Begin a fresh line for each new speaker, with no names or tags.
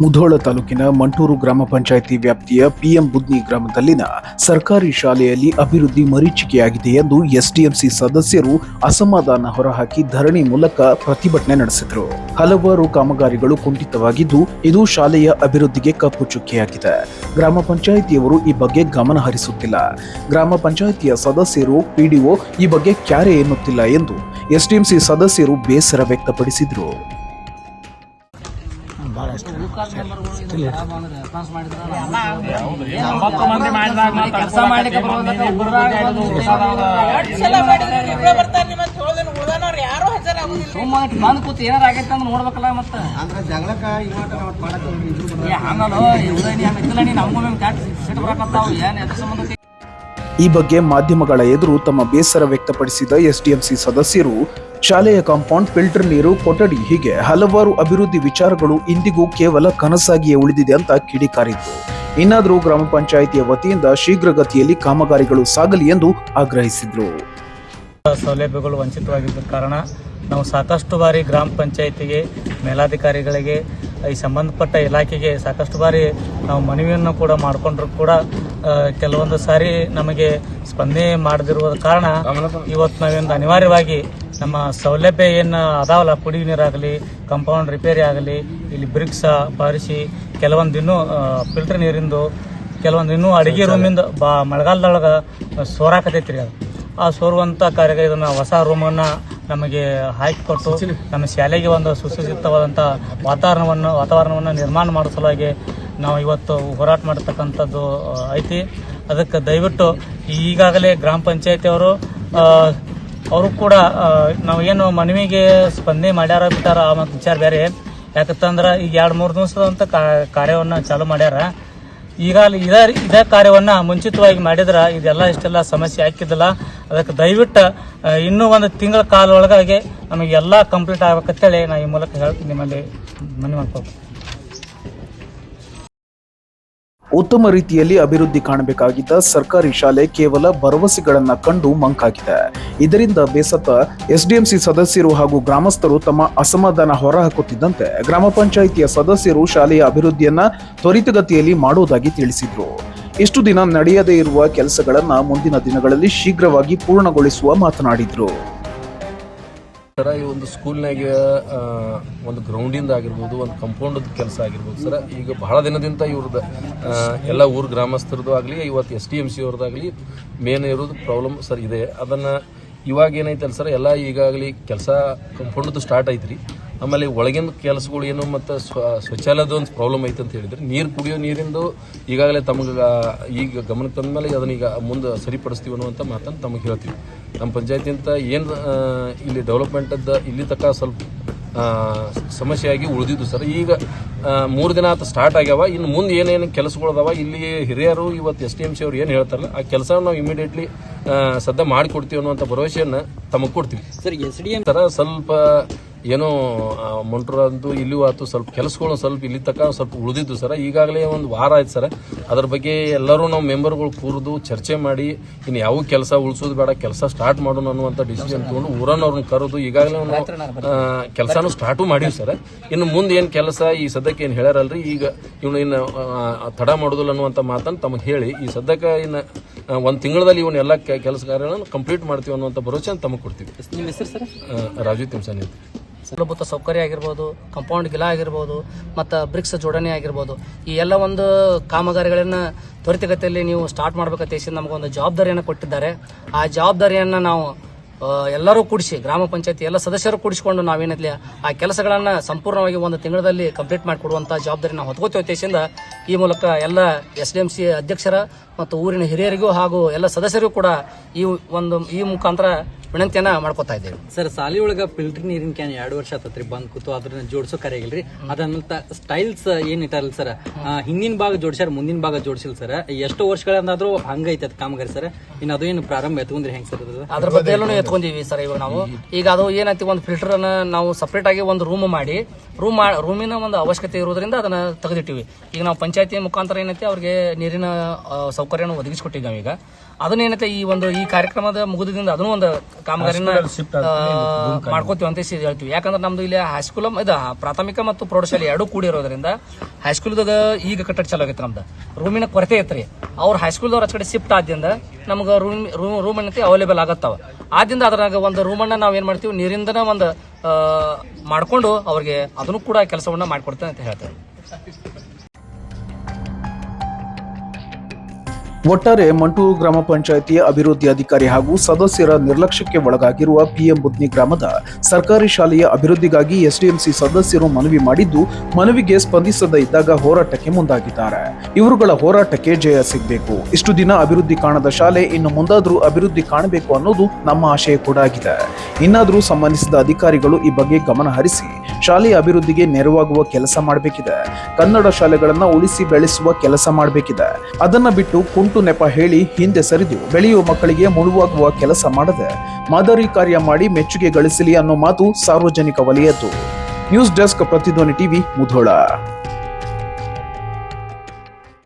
ಮುಧೋಳ ತಾಲೂಕಿನ ಮಂಟೂರು ಗ್ರಾಮ ಪಂಚಾಯಿತಿ ವ್ಯಾಪ್ತಿಯ ಪಿಎಂ ಬುದ್ನಿ ಗ್ರಾಮದಲ್ಲಿನ ಸರ್ಕಾರಿ ಶಾಲೆಯಲ್ಲಿ ಅಭಿವೃದ್ಧಿ ಮರೀಚಿಕೆಯಾಗಿದೆ ಎಂದು ಎಸ್ಡಿಎಂಸಿ ಸದಸ್ಯರು ಅಸಮಾಧಾನ ಹೊರಹಾಕಿ ಧರಣಿ ಮೂಲಕ ಪ್ರತಿಭಟನೆ ನಡೆಸಿದರು. ಹಲವಾರು ಕಾಮಗಾರಿಗಳು ಕುಂಠಿತವಾಗಿದ್ದು, ಇದು ಶಾಲೆಯ ಅಭಿವೃದ್ಧಿಗೆ ಕಪ್ಪು ಚುಕ್ಕೆಯಾಗಿದೆ. ಗ್ರಾಮ ಪಂಚಾಯಿತಿಯವರು ಈ ಬಗ್ಗೆ ಗಮನ ಹರಿಸುತ್ತಿಲ್ಲ. ಗ್ರಾಮ ಪಂಚಾಯಿತಿಯ ಸದಸ್ಯರು ಪಿಡಿಒ ಈ ಬಗ್ಗೆ ಕ್ಯಾರೆ ಎನ್ನುತ್ತಿಲ್ಲ ಎಂದು ಎಸ್ಡಿಎಂಸಿ ಸದಸ್ಯರು ಬೇಸರ ವ್ಯಕ್ತಪಡಿಸಿದರು.
ಬಂದ್ ಕೂತ್ ಏನಾರ ಆಗೈತೆ ಅಂತ ನೋಡ್ಬೇಕಲ್ಲ ಮತ್ತ.
ಅಂದ್ರೆ ಜಗಳಕ್ಕ ಇವಾಟ ಅವತ್ತು ಮಾಡಕ್ಕೆ ಇದ್ರು
ಏ ಹಂಗಲ್ಲ ಇವ್ರ ನೀ ಹಂಗಿಲ್ಲ ನೀ ನಮಗೂ మేము ಕ್ಯಾಟ್ ಸಿಟ್ಟು ಬರಕತ್ತಾವ. ಏನ್ ಎದ್ರ ಸಂಬಂಧ
ಈ ಬಗ್ಗೆ ಮಾಧ್ಯಮಗಳ ಎದುರು ತಮ್ಮ ಬೇಸರ ವ್ಯಕ್ತಪಡಿಸಿದ ಎಸ್ಡಿಎಂಸಿ ಸದಸ್ಯರು ಶಾಲೆಯ ಕಾಂಪೌಂಡ್ ಫಿಲ್ಟರ್ ನೀರು ಕೊಠಡಿ ಹೀಗೆ ಹಲವಾರು ಅಭಿವೃದ್ಧಿ ವಿಚಾರಗಳು ಇಂದಿಗೂ ಕೇವಲ ಕನಸಾಗಿಯೇ ಉಳಿದಿದೆ ಅಂತ ಕಿಡಿಕಾರಿತ್ತು ಇನ್ನಾದರೂ ಗ್ರಾಮ ಪಂಚಾಯಿತಿಯ ವತಿಯಿಂದ ಶೀಘ್ರಗತಿಯಲ್ಲಿ ಕಾಮಗಾರಿಗಳು ಸಾಗಲಿ ಎಂದು ಆಗ್ರಹಿಸಿದ್ರು.
ಸೌಲಭ್ಯಗಳು ವಂಚಿತವಾಗಿದ್ದ ಕಾರಣ ನಾವು ಸಾಕಷ್ಟು ಬಾರಿ ಗ್ರಾಮ ಪಂಚಾಯಿತಿಗೆ ಮೇಲಾಧಿಕಾರಿಗಳಿಗೆ ಈ ಸಂಬಂಧಪಟ್ಟ ಇಲಾಖೆಗೆ ಸಾಕಷ್ಟು ಬಾರಿ ನಾವು ಮನವಿಯನ್ನು ಕೂಡ ಮಾಡಿಕೊಂಡ್ರು ಕೂಡ ಕೆಲವೊಂದು ಸಾರಿ ನಮಗೆ ಸ್ಪಂದನೆ ಮಾಡದಿರುವ ಕಾರಣ ಇವತ್ತು ನಾವೇನು ಅನಿವಾರ್ಯವಾಗಿ ನಮ್ಮ ಸೌಲಭ್ಯ ಏನು ಅದಾವಲ್ಲ ಕುಡಿಯುವ ನೀರಾಗಲಿ ಕಂಪೌಂಡ್ ರಿಪೇರಿ ಆಗಲಿ ಇಲ್ಲಿ ಬ್ರಿಕ್ಸ ಬಾರಿಸಿ ಕೆಲವೊಂದು ಇನ್ನೂ ಫಿಲ್ಟರ್ ನೀರಿಂದು ಕೆಲವೊಂದು ಇನ್ನೂ ಅಡುಗೆ ರೂಮಿಂದ ಬಾ ಮಳೆಗಾಲದೊಳಗೆ ಸೋರಾಕತೈತಿ ರೀ ಅದು. ಆ ಸೋರುವಂಥ ಕಾರ್ಯ ಇದನ್ನು ಹೊಸ ರೂಮನ್ನು ನಮಗೆ ಹಾಕಿಕೊಟ್ಟು ನಮ್ಮ ಶಾಲೆಗೆ ಒಂದು ಸುಸಜ್ಜಿತವಾದಂಥ ವಾತಾವರಣವನ್ನು ವಾತಾವರಣವನ್ನು ನಿರ್ಮಾಣ ಮಾಡೋ ಸಲುವಾಗಿ ನಾವು ಇವತ್ತು ಹೋರಾಟ ಮಾಡತಕ್ಕಂಥದ್ದು ಐತಿ. ಅದಕ್ಕೆ ದಯವಿಟ್ಟು ಈಗಾಗಲೇ ಗ್ರಾಮ ಪಂಚಾಯತಿಯವರು ಅವರು ಕೂಡ ನಾವು ಏನು ಮನವಿಗೆ ಸ್ಪಂದನೆ ಮಾಡ್ಯಾರ ಬಿಟ್ಟಾರ ಮತ್ತು ವಿಚಾರ ಬೇರೆ. ಯಾಕಂತಂದ್ರೆ ಈಗ ಎರಡು ಮೂರು ದಿವಸದಂತ ಕಾರ್ಯವನ್ನು ಚಾಲೂ ಮಾಡ್ಯಾರ. ಈಗ ಇದೇ ಇದೇ ಕಾರ್ಯವನ್ನ ಮುಂಚಿತವಾಗಿ ಮಾಡಿದ್ರೆ ಇದೆಲ್ಲ ಇಷ್ಟೆಲ್ಲ ಸಮಸ್ಯೆ ಹಾಕಿದ್ದಿಲ್ಲ. ಅದಕ್ಕೆ ದಯವಿಟ್ಟು ಇನ್ನೂ ಒಂದು ತಿಂಗಳ ಕಾಲ ಒಳಗಾಗಿ ನಮಗೆ ಎಲ್ಲ ಕಂಪ್ಲೀಟ್ ಆಗ್ಬೇಕಂತೇಳಿ ನಾ ಈ ಮೂಲಕ ಹೇಳ್ತೀನಿ ನಿಮ್ಮಲ್ಲಿ ಮನವಿ ಮಾಡ್ಕೋಬೇಕು
ಉತ್ತಮ ರೀತಿಯಲ್ಲಿ ಅಭಿವೃದ್ಧಿ ಕಾಣಬೇಕಾಗಿದ್ದ ಸರ್ಕಾರಿ ಶಾಲೆ ಕೇವಲ ಭರವಸೆಗಳನ್ನ ಕಂಡು ಮಂಕಾಗಿದೆ. ಇದರಿಂದ ಬೇಸತ್ತ ಎಸ್ಡಿಎಂಸಿ ಸದಸ್ಯರು ಹಾಗೂ ಗ್ರಾಮಸ್ಥರು ತಮ್ಮ ಅಸಮಾಧಾನ ಹೊರಹಾಕುತ್ತಿದ್ದಂತೆ ಗ್ರಾಮ ಪಂಚಾಯಿತಿಯ ಸದಸ್ಯರು ಶಾಲೆಯ ಅಭಿವೃದ್ಧಿಯನ್ನ ತ್ವರಿತಗತಿಯಲ್ಲಿ ಮಾಡುವುದಾಗಿ ತಿಳಿಸಿದರು. ಇಷ್ಟು ದಿನ ನಡೆಯದೇ ಇರುವ ಕೆಲಸಗಳನ್ನ ಮುಂದಿನ ದಿನಗಳಲ್ಲಿ ಶೀಘ್ರವಾಗಿ ಪೂರ್ಣಗೊಳಿಸುವ ಮಾತನಾಡಿದ್ರು.
ಸರ ಈ ಒಂದು ಸ್ಕೂಲ್ನಾಗ ಒಂದು ಗ್ರೌಂಡಿಂದ ಆಗಿರ್ಬೋದು, ಒಂದು ಕಂಪೌಂಡ್ ಕೆಲಸ ಆಗಿರ್ಬೋದು ಸರ. ಈಗ ಬಹಳ ದಿನದಿಂದ ಇವ್ರದ್ದು ಎಲ್ಲ ಊರ್ ಗ್ರಾಮಸ್ಥರದ್ದು ಆಗಲಿ, ಇವತ್ತು ಎಸ್ ಟಿ ಎಂ ಸಿ ಅವ್ರದ್ದಾಗಲಿ ಮೇನ್ ಇರೋದು ಪ್ರಾಬ್ಲಮ್ ಸರ್ ಇದೆ. ಅದನ್ನು ಇವಾಗ ಏನೈತಲ್ಲ ಸರ್, ಎಲ್ಲ ಈಗಾಗಲಿ ಕೆಲಸ ಕಂಪೌಂಡದ್ದು ಸ್ಟಾರ್ಟ್ ಐತ್ರಿ. ಆಮೇಲೆ ಒಳಗಿನ ಕೆಲಸಗಳು ಏನು ಮತ್ತು ಸ್ವ ಶೌಚಾಲಯದ ಒಂದು ಪ್ರಾಬ್ಲಮ್ ಐತೆ ಅಂತ ಹೇಳಿದ್ರೆ ನೀರು ಕುಡಿಯೋ ನೀರಿಂದು ಈಗಾಗಲೇ ತಮಗೆ ಈಗ ಗಮನಕ್ಕೆ ತಂದ ಮೇಲೆ ಅದನ್ನ ಈಗ ಮುಂದೆ ಸರಿಪಡಿಸ್ತೀವಿ ಅನ್ನುವಂಥ ಮಾತನ್ನು ತಮಗೆ ಹೇಳ್ತೀವಿ. ನಮ್ಮ ಪಂಚಾಯತಿ ಅಂತ ಏನು ಇಲ್ಲಿ ಡೆವಲಪ್ಮೆಂಟದ್ದು ಇಲ್ಲಿ ತಕ್ಕ ಸ್ವಲ್ಪ ಸಮಸ್ಯೆಯಾಗಿ ಉಳಿದಿದ್ದು ಸರ್. ಈಗ ಮೂರು ದಿನ ಆತ ಸ್ಟಾರ್ಟ್ ಆಗ್ಯಾವ. ಇನ್ನು ಮುಂದೆ ಏನೇನು ಕೆಲಸಗಳು ಅದಾವ ಇಲ್ಲಿ ಹಿರಿಯರು ಇವತ್ತು ಎಸ್ ಡಿ ಎಂ ಸಿ ಅವ್ರು ಏನು ಹೇಳ್ತಾರಲ್ಲ ಆ ಕೆಲಸ ನಾವು ಇಮಿಡಿಯೇಟ್ಲಿ ಸದ್ಯ ಮಾಡಿಕೊಡ್ತೀವಿ ಅನ್ನುವಂಥ ಭರವಸೆಯನ್ನು ತಮಗೆ ಕೊಡ್ತೀವಿ.
ಸರ್ ಎಸ್ ಡಿ ಎಂ
ಥರ ಸ್ವಲ್ಪ ಏನೋ ಮೊಂಟ್ರಂದು ಇಲ್ಲೂ ಆತು ಸ್ವಲ್ಪ ಕೆಲಸಗಳು ಸ್ವಲ್ಪ ಇಲ್ಲಿ ತನಕ ಸ್ವಲ್ಪ ಉಳಿದಿದ್ದು ಸರ. ಈಗಾಗಲೇ ಒಂದು ವಾರ ಆಯ್ತು ಸರ. ಅದ್ರ ಬಗ್ಗೆ ಎಲ್ಲರೂ ನಾವು ಮೆಂಬರ್ಗಳು ಕೂರಿದು ಚರ್ಚೆ ಮಾಡಿ ಇನ್ನು ಯಾವ ಕೆಲಸ ಉಳಿಸೋದು ಬೇಡ ಕೆಲಸ ಸ್ಟಾರ್ಟ್ ಮಾಡೋಣ ಅನ್ನುವಂಥ ಡಿಸಿಷನ್ ತಗೊಂಡು ಊರನ್ನವ್ರನ್ನ ಕರೆದು ಈಗಾಗಲೇ ಒಂದು ಕೆಲಸನೂ ಸ್ಟಾರ್ಟು ಮಾಡೀವಿ ಸರ್. ಇನ್ನು ಮುಂದೆ ಏನು ಕೆಲಸ ಈ ಸದ್ಯಕ್ಕೆ ಏನು ಹೇಳ್ಯಾರಲ್ರಿ? ಈಗ ಇವನು ಇನ್ನು ತಡ ಮಾಡೋದಿಲ್ಲ ಅನ್ನುವಂಥ ಮಾತನ್ನು ತಮಗೆ ಹೇಳಿ ಈ ಸದ್ಯಕ್ಕೆ ಇನ್ನು ಒಂದು ತಿಂಗಳಲ್ಲಿ ಇವನ್ನ ಎಲ್ಲ ಕೆಲಸ ಕಾರ್ಯಗಳನ್ನು ಕಂಪ್ಲೀಟ್ ಮಾಡ್ತೀವಿ ಅನ್ನುವಂಥ ಭರವಸೆ ತಮಗೆ ಕೊಡ್ತೀವಿ.
ನಿಮ್ಮ ಹೆಸರು ಸರ್?
ರಾಜು ತಿಮ್ಸಾನಿ
ಮೂಲಭೂತ ಸೌಕರ್ಯ ಆಗಿರ್ಬೋದು ಕಂಪೌಂಡ್ ಗಿಲಾ ಆಗಿರ್ಬೋದು, ಮತ್ತು ಬ್ರಿಕ್ಸ್ ಜೋಡಣೆ ಆಗಿರ್ಬೋದು, ಈ ಎಲ್ಲ ಒಂದು ಕಾಮಗಾರಿಗಳನ್ನು ತ್ವರಿತಗತಿಯಲ್ಲಿ ನೀವು ಸ್ಟಾರ್ಟ್ ಮಾಡ್ಬೇಕಂತ ನಮಗೊಂದು ಜವಾಬ್ದಾರಿಯನ್ನು ಕೊಟ್ಟಿದ್ದಾರೆ. ಆ ಜವಾಬ್ದಾರಿಯನ್ನು ನಾವು ಎಲ್ಲರೂ ಕೂಡಿಸಿ, ಗ್ರಾಮ ಪಂಚಾಯತಿ ಎಲ್ಲ ಸದಸ್ಯರು ಕೂಡಿಸಿಕೊಂಡು ನಾವೇನಿದ್ಲಿ ಆ ಕೆಲಸಗಳನ್ನು ಸಂಪೂರ್ಣವಾಗಿ ಒಂದು ತಿಂಗಳಲ್ಲಿ ಕಂಪ್ಲೀಟ್ ಮಾಡಿಕೊಡುವಂಥ ಜವಾಬ್ದಾರಿ ನಾವು ಹೊತ್ಕೋತೀವಿ ಉದ್ದೇಶದಿಂದ ಈ ಮೂಲಕ ಎಲ್ಲ ಎಸ್ ಡಿ ಎಂ ಸಿ ಅಧ್ಯಕ್ಷರ ಮತ್ತು ಊರಿನ ಹಿರಿಯರಿಗೂ ಹಾಗೂ ಎಲ್ಲ ಸದಸ್ಯರಿಗೂ ಕೂಡ ಈ ಒಂದು, ಈ ಮುಖಾಂತರ ವಿನಂತಿಯನ್ನ ಮಾಡ್ಕೊತಾ ಇದ್ದೇವೆ.
ಸರ್ ಸಾಲಿ ಒಳಗ ಫಿಲ್ಟರ್ ನೀರಿನ ಕ್ಯಾನ್ ಎರಡು ವರ್ಷ ಆತತ್ರಿ ಬಂದ್ ಕೂತು ಅದನ್ನ ಜೋಡ್ಸೋ ಇಲ್ರಿ ಅದನ್ನಂತ ಸ್ಟೈಲ್ಸ್ ಏನ್ ಇಟ್ಟಾರಲ್ಲ ಸರ್? ಹಿಂದಿನ ಭಾಗ ಜೋಡ್ಸ್ಯಾರ ಮುಂದಿನ ಭಾಗ ಜೋಡಿಸಿಲ್ ಸರ್. ಎಷ್ಟು ವರ್ಷಗಳಂದಾದ್ರೂ ಹಂಗೈತೆ ಅದ್ ಕಾಮಗಾರಿ ಸರ್. ಇನ್ನು ಅದು ಏನು ಪ್ರಾರಂಭ ಎತ್ಕೊಂಡ್ರಿ ಹೆಂಗ್ ಸರ್ ಅದು?
ಅದ್ರ ಬಗ್ಗೆ ಎಲ್ಲೂ ಎತ್ಕೊಂಡಿವಿ ಸರ್ ಇವಾಗ ನಾವು. ಈಗ ಅದು ಏನಂತ ಒಂದು ಫಿಲ್ಟರ್ ಅನ್ನ ನಾವು ಸಪ್ರೇಟ್ ಆಗಿ ಒಂದು ರೂಮ್ ಮಾಡಿ ರೂಮ್ ರೂಮಿನ ಒಂದು ಅವಶ್ಯಕತೆ ಇರೋದ್ರಿಂದ ಅದನ್ನ ತೆಗೆದಿಟ್ಟಿವಿ. ಈಗ ನಾವು ಪಂಚಾಯತಿ ಮುಖಾಂತರ ಏನೈತಿ ಅವ್ರಿಗೆ ನೀರಿನ ಸೌಕರ್ಯನ ಒದಗಿಸ್ಕೊಟ್ಟಿವಿ ನಾವೀಗ. ಅದನ್ನ ಏನೈತೆ ಈ ಒಂದು ಈ ಕಾರ್ಯಕ್ರಮದ ಮುಗಿದಿಂದ ಅದನ್ನು ಒಂದು ಕಾಮಗಾರಿನ ಆ, ಮಾಡ್ಕೋತೀವಿ ಅಂತ ಹೇಳಿ ಹೇಳ್ತೀವಿ. ಯಾಕಂದ್ರೆ ನಮ್ದು ಇಲ್ಲಿ ಹೈಸ್ಕೂಲ್ ಇದು ಪ್ರಾಥಮಿಕ ಮತ್ತು ಪ್ರೌಢಶಾಲೆ ಎರಡೂ ಕೂಡಿರೋದ್ರಿಂದ ಹೈಸ್ಕೂಲ್ದಾಗ ಈಗ ಕಟ್ಟಡ ಚಾಲು ಆಗೈತೆ ನಮ್ದು. ರೂಮಿನ ಕೊರತೆ ಐತ್ರಿ ಅವ್ರ ಹೈಸ್ಕೂಲ್ದವ್ರ ಆಚ ಕಡೆ ಶಿಫ್ಟ್ ಆದ್ರಿಂದ ನಮ್ಗೆ ರೂಮ್ ರೂಮ್ ರೂಮ್ ಏನೈತಿ ಅವೈಲೇಬಲ್ ಆಗತ್ತವ. ಆದ್ರಿಂದ ಅದ್ರಾಗ ಒಂದು ರೂಮನ್ನ ನಾವು ಏನು ಮಾಡ್ತೀವಿ ನೀರಿಂದನ ಒಂದು ಆ, ಮಾಡ್ಕೊಂಡು ಅವ್ರಿಗೆ ಅದನ್ನು ಕೂಡ ಕೆಲಸವನ್ನ ಮಾಡ್ಕೊಡ್ತೇನೆ ಅಂತ ಹೇಳ್ತೇವೆ
ಒಟ್ಟಾರೆ ಮಂಟೂರು ಗ್ರಾಮ ಪಂಚಾಯಿತಿ ಅಭಿವೃದ್ಧಿ ಅಧಿಕಾರಿ ಹಾಗೂ ಸದಸ್ಯರ ನಿರ್ಲಕ್ಷ್ಯಕ್ಕೆ ಒಳಗಾಗಿರುವ ಪಿಎಂ ಬುದ್ನಿ ಗ್ರಾಮದ ಸರ್ಕಾರಿ ಶಾಲೆಯ ಅಭಿವೃದ್ಧಿಗಾಗಿ ಎಸ್ಡಿಎಂಸಿ ಸದಸ್ಯರು ಮನವಿ ಮಾಡಿದ್ದು, ಮನವಿಗೆ ಸ್ಪಂದಿಸದ ಇದ್ದಾಗ ಹೋರಾಟಕ್ಕೆ ಮುಂದಾಗಿದ್ದಾರೆ. ಇವರುಗಳ ಹೋರಾಟಕ್ಕೆ ಜಯ ಸಿಗಬೇಕು. ಇಷ್ಟು ದಿನ ಅಭಿವೃದ್ಧಿ ಕಾಣದ ಶಾಲೆ, ಇನ್ನು ಮುಂದಾದರೂ ಅಭಿವೃದ್ಧಿ ಕಾಣಬೇಕು ಅನ್ನೋದು ನಮ್ಮ ಆಶಯ ಕೂಡ ಆಗಿದೆ. ಇನ್ನಾದರೂ ಸಂಬಂಧಿಸಿದ ಅಧಿಕಾರಿಗಳು ಈ ಬಗ್ಗೆ ಗಮನ ಹರಿಸಿ, ಶಾಲೆಯ ಅಭಿವೃದ್ಧಿಗೆ ನೆರವಾಗುವ ಕೆಲಸ ಮಾಡಬೇಕಿದೆ. ಕನ್ನಡ ಶಾಲೆಗಳನ್ನ ಉಳಿಸಿ ಬೆಳೆಸುವ ಕೆಲಸ ಮಾಡಬೇಕಿದೆ. ಅದನ್ನ ಬಿಟ್ಟು ಕುಂಟು ನೆಪ ಹೇಳಿ ಹಿಂದೆ ಸರಿದು ಬೆಳೆಯುವ ಮಕ್ಕಳಿಗೆ ಮುಳುವಾಗುವ ಕೆಲಸ ಮಾಡದೆ ಮಾದರಿ ಕಾರ್ಯ ಮಾಡಿ ಮೆಚ್ಚುಗೆ ಗಳಿಸಲಿ ಅನ್ನೋ ಮಾತು ಸಾರ್ವಜನಿಕ ವಲಯದ್ದು. News desk Pratidhvani TV Mudhol.